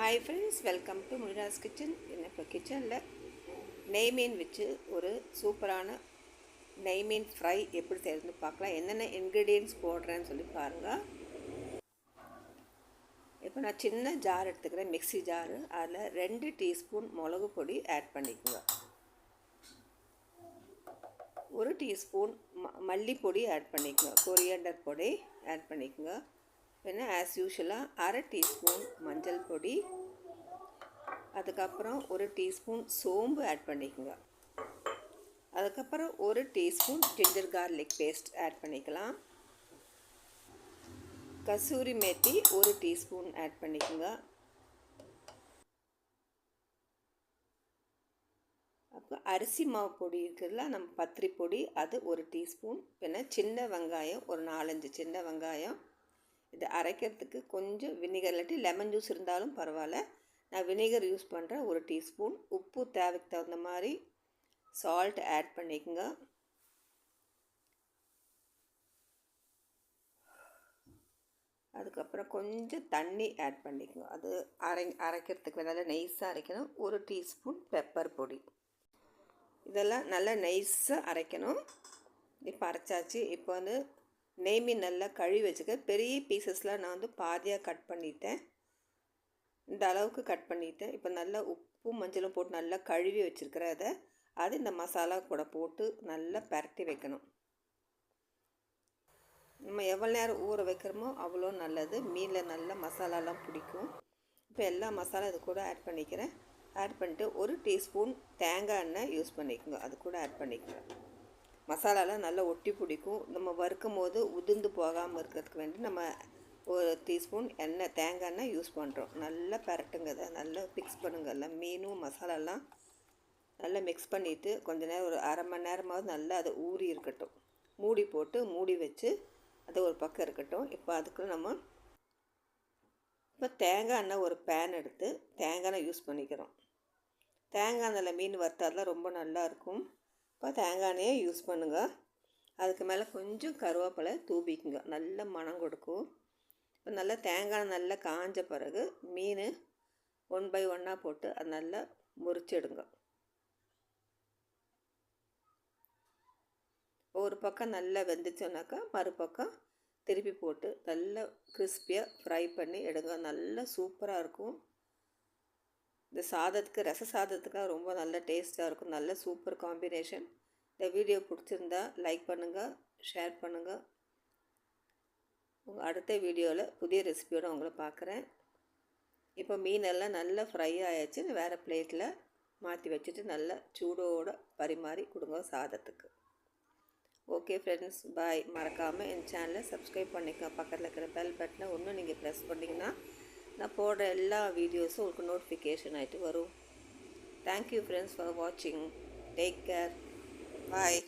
Hi friends welcome to Munira's kitchen என்ன இப்போ கிச்சனில் நெய் மீன் வச்சு ஒரு சூப்பரான நெய் மீன் ஃப்ரை எப்படி செய்யறதுன்னு பார்க்கலாம். என்னென்ன இன்க்ரீடியன்ட்ஸ் போடுறேன்னு சொல்லி பாருங்கள் இப்போ நான் சின்ன ஜார் எடுத்துக்கிறேன் மிக்ஸி ஜாரு அதில் ரெண்டு டீஸ்பூன் மிளகு பொடி ஆட் பண்ணிக்குங்க. ஒரு டீஸ்பூன் ம மல்லிப்பொடி ஆட் பண்ணிக்கோங்க. கொரியண்டர் பொடி ஆட் பண்ணிக்கோங்க. பின்ன ஆஸ் யூஷுவலாக அரை டீஸ்பூன் மஞ்சள் பொடி. அதுக்கப்புறம் ஒரு டீஸ்பூன் சோம்பு ஆட் பண்ணிக்கோங்க. அதுக்கப்புறம் ஒரு teaspoon ginger garlic paste add பண்ணிக்கலாம். கசூரி மேத்தி ஒரு டீஸ்பூன் ஆட் பண்ணிக்கோங்க. அப்புறம் அரிசி மாவு பொடி இருக்குதுல நம்ம பத்திரி பொடி அது ஒரு டீஸ்பூன் பின்ன சின்ன வெங்காயம் ஒரு நாலஞ்சு சின்ன வெங்காயம். இது அரைக்கிறதுக்கு கொஞ்சம் வினிகர் இல்லாட்டி லெமன் ஜூஸ் இருந்தாலும் பரவாயில்ல. நான் வினிகர் யூஸ் பண்ணுறேன் ஒரு டீஸ்பூன் உப்பு தேவைக்கு தகுந்த மாதிரி சால்ட் ஆட் பண்ணிக்கோங்க. அதுக்கப்புறம் கொஞ்சம் தண்ணி ஆட் பண்ணிக்கோங்க. அது அரை அரைக்கிறதுக்கு நல்லா நைஸாக அரைக்கணும். ஒரு டீஸ்பூன் பெப்பர் பொடி. இதெல்லாம் நல்லா நைஸாக அரைக்கணும். இப்போ அரைச்சாச்சு. இப்போ வந்து நெய்மி நல்லா கழுவி வச்சுக்க. பெரிய பீசஸ்லாம் நான் வந்து பாதியாக கட் பண்ணிட்டேன். இந்த அளவுக்கு கட் பண்ணிட்டேன். இப்போ நல்லா உப்பும் மஞ்சளும் போட்டு நல்லா கழுவி வச்சுருக்கிறேன் அதை அது இந்த மசாலா கூட போட்டு நல்லா பரட்டி வைக்கணும். நம்ம எவ்வளோ நேரம் ஊற வைக்கிறோமோ அவ்வளோ நல்லது. மீனில் நல்ல மசாலாலாம் பிடிக்கும். இப்போ எல்லா மசாலா இது கூட ஆட் பண்ணிக்கிறேன். ஆட் பண்ணிட்டு ஒரு டீஸ்பூன் தேங்காய் எண்ணெய் யூஸ் பண்ணிக்கோங்க. அது கூட ஆட் பண்ணிக்கிறேன் மசாலாலாம் நல்லா ஒட்டி பிடிக்கும். நம்ம வறுக்கும் போது உதிர்ந்து போகாமல் இருக்கிறதுக்கு வேண்டி நம்ம ஒரு டீஸ்பூன் எண்ணெய் தேங்காய் எண்ணெய் யூஸ் பண்ணுறோம் நல்லா பரட்டுங்க. அதை நல்லா மிக்ஸ் பண்ணுங்க. எல்லாம் மீனும் மசாலாலாம் நல்லா மிக்ஸ் பண்ணிவிட்டு கொஞ்ச நேரம் ஒரு அரை மணி நேரமாவது நல்லா அதை ஊறி இருக்கட்டும். மூடி போட்டு மூடி வச்சு அது ஒரு பக்கம் இருக்கட்டும். இப்போ அதுக்கு நம்ம இப்போ தேங்காய் எண்ணெய் ஒரு பேன் எடுத்து தேங்காய் எண்ணெய் யூஸ் பண்ணிக்கிறோம். தேங்காய் எண்ணெயில் மீன் வறுத்தாதான் ரொம்ப நல்லாயிருக்கும் இப்போ தேங்காய் எண்ணெயை யூஸ் பண்ணுங்கள் அதுக்கு மேலே கொஞ்சம் கருவேப்பிலை தூபிக்குங்க நல்ல மனம் கொடுக்கும். இப்போ நல்லா தேங்காய் நல்லா காஞ்ச பிறகு மீன் ஒன் பை ஒன்னாக போட்டு அது நல்லா முறிச்சிடுங்க. ஒரு பக்கம் நல்லா வெந்துச்சோன்னாக்கா மறுபக்கம் திருப்பி போட்டு நல்லா கிறிஸ்பியாக ஃப்ரை பண்ணி எடுங்க. நல்லா சூப்பராக இருக்கும். இந்த சாதத்துக்கு ரச சாதத்துக்காக ரொம்ப நல்ல டேஸ்ட்டாக இருக்கும். நல்ல சூப்பர் காம்பினேஷன். இந்த வீடியோ பிடிச்சிருந்தா லைக் பண்ணுங்கள் ஷேர் பண்ணுங்கள் உங்கள் அடுத்த வீடியோவில் புதிய ரெசிபியோடு உங்களை பார்க்குறேன். இப்போ மீனெல்லாம் நல்லா ஃப்ரை ஆயாச்சு. வேறு பிளேட்டில் மாற்றி வச்சுட்டு நல்லா சூடோடு பரிமாறி கொடுங்க சாதத்துக்கு. ஓகே ஃப்ரெண்ட்ஸ் பாய் மறக்காமல் என் சேனலை சப்ஸ்கிரைப் பண்ணிக்க பக்கத்தில் இருக்கிற பெல் பட்டனை ஒன்றும் நீங்கள் ப்ரெஸ் பண்ணிங்கன்னா நான் போடுற எல்லா வீடியோஸும் உங்களுக்கு நோட்டிஃபிகேஷன் ஆகிட்டு வரும். தேங்க்யூ ஃப்ரெண்ட்ஸ் ஃபார் வாட்சிங் டேக் கேர் பாய்